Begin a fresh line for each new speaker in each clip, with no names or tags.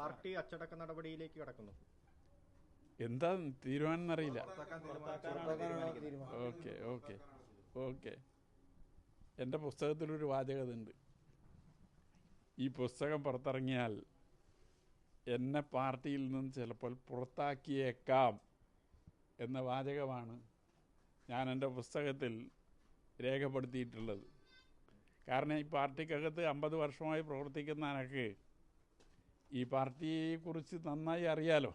Party അച്ചടക്ക നടപടിയിലേക്ക് കടക്കുന്നു.
എന്താ തീരുമാനം എന്നറിയില്ല ഓക്കെ ഓക്കെ ഓക്കെ. എന്റെ പുസ്തകത്തിലൊരു വാചകതുണ്ട്. ഈ പുസ്തകം പുറത്തിറങ്ങിയാൽ എന്നെ പാർട്ടിയിൽ നിന്ന് ചിലപ്പോൾ പുറത്താക്കിയേക്കാം എന്ന വാചകമാണ് ഞാൻ എന്റെ പുസ്തകത്തിൽ രേഖപ്പെടുത്തിയിട്ടുള്ളത്. കാരണം ഈ പാർട്ടിക്കകത്ത് അമ്പത് വർഷമായി പ്രവർത്തിക്കുന്ന എനിക്ക് ഈ പാർട്ടിയെക്കുറിച്ച് നന്നായി അറിയാലോ.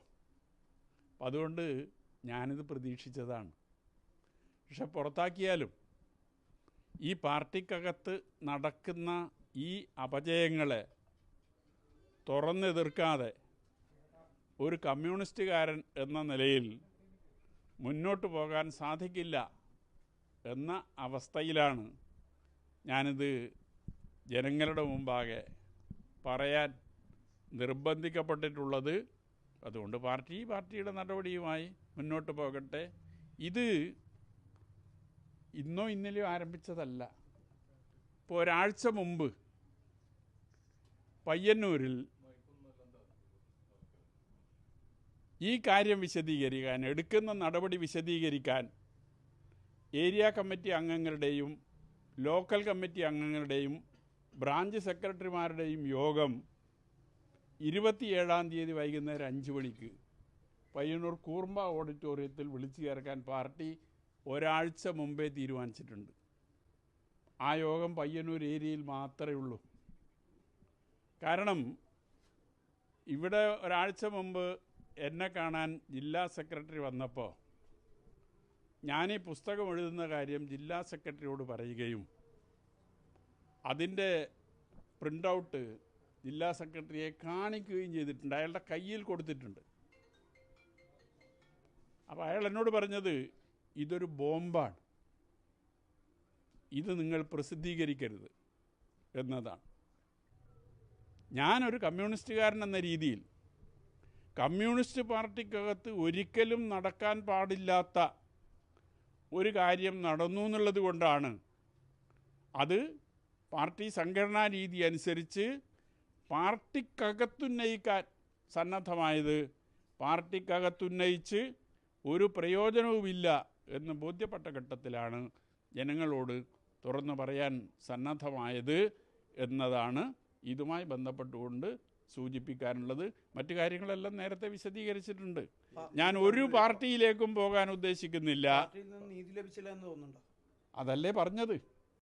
അപ്പം അതുകൊണ്ട് ഞാനിത് പ്രതീക്ഷിച്ചതാണ്. പക്ഷെ പുറത്താക്കിയാലും ഈ പാർട്ടിക്കകത്ത് നടക്കുന്ന ഈ അപജയങ്ങളെ തുറന്നെതിർക്കാതെ ഒരു കമ്മ്യൂണിസ്റ്റുകാരൻ എന്ന നിലയിൽ മുന്നോട്ട് പോകാൻ സാധിക്കില്ല എന്ന അവസ്ഥയിലാണ് ഞാനിത് ജനങ്ങളുടെ മുമ്പാകെ പറയാൻ നിർബന്ധിക്കപ്പെട്ടിട്ടുള്ളത്. അതുകൊണ്ട് പാർട്ടി പാർട്ടിയുടെ നടപടിയുമായി മുന്നോട്ട് പോകട്ടെ. ഇത് ഇന്നോ ഇന്നലെയോ ആരംഭിച്ചതല്ല. ഇപ്പോൾ ഒരാഴ്ച മുമ്പ് പയ്യന്നൂരിൽ ഈ കാര്യം വിശദീകരിക്കാൻ എടുക്കുന്ന നടപടി വിശദീകരിക്കാൻ ഏരിയ കമ്മിറ്റി അംഗങ്ങളുടെയും ലോക്കൽ കമ്മിറ്റി അംഗങ്ങളുടെയും ബ്രാഞ്ച് സെക്രട്ടറിമാരുടെയും യോഗം ഇരുപത്തിയേഴാം തീയതി വൈകുന്നേരം അഞ്ച് മണിക്ക് പയ്യന്നൂർ കൂർമ്പ ഓഡിറ്റോറിയത്തിൽ വിളിച്ചു ചേർക്കാൻ പാർട്ടി ഒരാഴ്ച മുമ്പേ തീരുമാനിച്ചിട്ടുണ്ട്. ആ യോഗം പയ്യന്നൂർ ഏരിയയിൽ മാത്രമേ ഉള്ളൂ. കാരണം ഇവിടെ ഒരാഴ്ച മുമ്പ് എന്നെ കാണാൻ ജില്ലാ സെക്രട്ടറി വന്നപ്പോൾ ഞാൻ ഈ പുസ്തകം എഴുതുന്ന കാര്യം ജില്ലാ സെക്രട്ടറിയോട് പറയുകയും അതിന്റെ പ്രിന്റ് ഔട്ട് ജില്ലാ സെക്രട്ടറിയെ കാണിക്കുകയും ചെയ്തിട്ടുണ്ട്. അയാളുടെ കയ്യിൽ കൊടുത്തിട്ടുണ്ട്. അപ്പോൾ അയാൾ എന്നോട് പറഞ്ഞത് ഇതൊരു ബോംബാണ്. ഇത് നിങ്ങൾ പ്രസിദ്ധീകരിക്കരുത്. എന്നതാണ്. ഞാനൊരു കമ്മ്യൂണിസ്റ്റുകാരൻ എന്ന രീതിയിൽ കമ്മ്യൂണിസ്റ്റ് പാർട്ടിക്കകത്ത് ഒരിക്കലും നടക്കാൻ പാടില്ലാത്ത ഒരു കാര്യം നടന്നു എന്നുള്ളത് കൊണ്ടാണ് അത് പാർട്ടി സംഘടനാ രീതി അനുസരിച്ച് പാർട്ടിക്കകത്തുന്നയിക്കാൻ സന്നദ്ധമായത് പാർട്ടിക്കകത്തുന്നയിച്ച് ഒരു പ്രയോജനവുമില്ല എന്ന് ബോധ്യപ്പെട്ട ഘട്ടത്തിലാണ് ജനങ്ങളോട് തുറന്നു പറയാൻ സന്നദ്ധമായത് എന്നതാണ് ഇതുമായി ബന്ധപ്പെട്ടുകൊണ്ട് സൂചിപ്പിക്കാനുള്ളത്. മറ്റു കാര്യങ്ങളെല്ലാം നേരത്തെ വിശദീകരിച്ചിട്ടുണ്ട്. ഞാൻ ഒരു പാർട്ടിയിലേക്കും പോകാൻ ഉദ്ദേശിക്കുന്നില്ല. അതല്ലേ പറഞ്ഞത്.